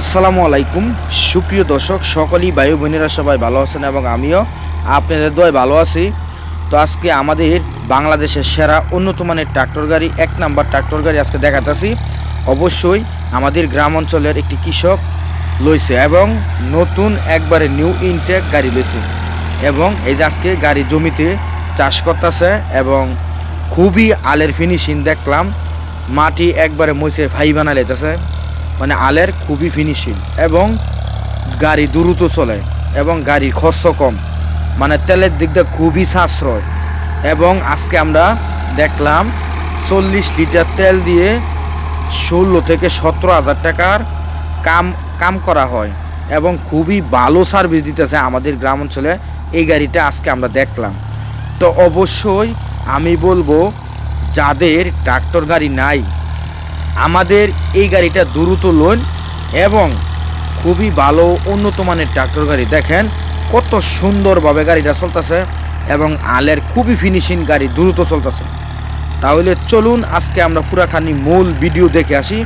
আসসালামু আলাইকুম। সুপ্রিয় দর্শক, সকলেই বায়ু বোনেরা সবাই ভালো আছেন এবং আমিও আপনাদের দোয় ভালো আছি। তো আজকে আমাদের বাংলাদেশের সেরা উন্নত মানের ট্রাক্টর গাড়ি, এক নাম্বার ট্রাক্টর গাড়ি আজকে দেখাতেছি। অবশ্যই আমাদের গ্রাম অঞ্চলের একটি কৃষক লইছে এবং নতুন একবারে নিউ ইনটেক গাড়ি লইছে এবং এই যে আজকে গাড়ি জমিতে চাষ করতেছে এবং খুবই আলের ফিনিশিং দেখলাম। মাটি একবারে মইসে ফাই বানা লেতেছে মানে আলের খুবই ফিনিশিং এবং গাড়ি দ্রুত চলে এবং গাড়ির খরচ কম। মানে তেলের দিক দিয়ে খুবই সাশ্রয় এবং আজকে আমরা দেখলাম চল্লিশ লিটার তেল দিয়ে ষোলো থেকে সতেরো হাজার টাকার কাম কাম করা হয় এবং খুবই ভালো সার্ভিস দিতেছে আমাদের গ্রাম অঞ্চলে এই গাড়িটা আজকে আমরা দেখলাম। তো অবশ্যই আমি বলব, যাদের ট্রাক্টর গাড়ি নাই আমাদের এই গাড়িটা দ্রুত লোন এবং খুবই ভালো উন্নত মানের ট্রাক্টর গাড়ি। দেখেন কত সুন্দরভাবে গাড়িটা চলতেছে এবং আলের খুবই ফিনিশিং গাড়ি দ্রুত চলতেছে। তাহলে চলুন আজকে আমরা পুরাখানি মূল ভিডিও দেখে আসি।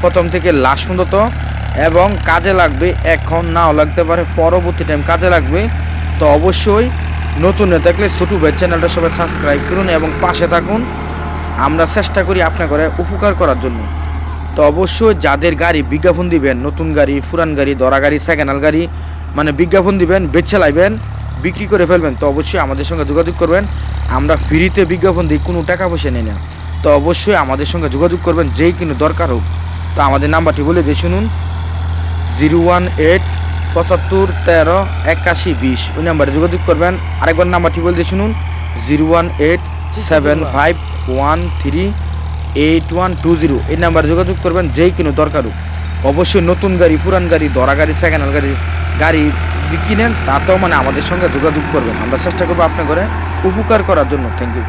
প্রথম থেকে লাস্ট পর্যন্ত এবং কাজে লাগবে, এখন নাও লাগতে পারে, পরবর্তী টাইম কাজে লাগবে। তো অবশ্যই নতুন থাকলে ছোটো ভাই চ্যানেলটা সবাই সাবস্ক্রাইব করুন এবং পাশে থাকুন। আমরা চেষ্টা করি আপনাকে উপকার করার জন্য। তো অবশ্যই যাদের গাড়ি বিজ্ঞাপন দিবেন, নতুন গাড়ি, পুরান গাড়ি, দরা গাড়ি সেকেন্ড গাড়ি মানে বিজ্ঞাপন দিবেন, বেচে লাইবেন, বিক্রি করে ফেলবেন, তো অবশ্যই আমাদের সঙ্গে যোগাযোগ করবেন। আমরা ফ্রিতে বিজ্ঞাপন দিই, কোনো টাকা পয়সা নেই না। তো অবশ্যই আমাদের সঙ্গে যোগাযোগ করবেন যেই কোনো দরকার হোক। তো আমাদের নাম্বারটি বলে দিয়ে শুনুন। জিরো ওয়ান এইট পঁচাত্তর তেরো একাশি বিশ। ওই নাম্বারে যোগাযোগ করবেন। আরেকবার নাম্বারটি বলে দিয়ে শুনুন। Zero one eight seven five one three eight one two zero এই নাম্বারে যোগাযোগ করবেন যেই কোনো দরকার। হোক অবশ্যই নতুন গাড়ি, পুরান গাড়ি দরা গাড়ি সেকেন্ড হ্যান্ড গাড়ি গাড়ি কিনেন, তাতেও মানে আমাদের সঙ্গে যোগাযোগ করবেন। আমরা চেষ্টা করব আপনার করে উপকার করার জন্য। Thank you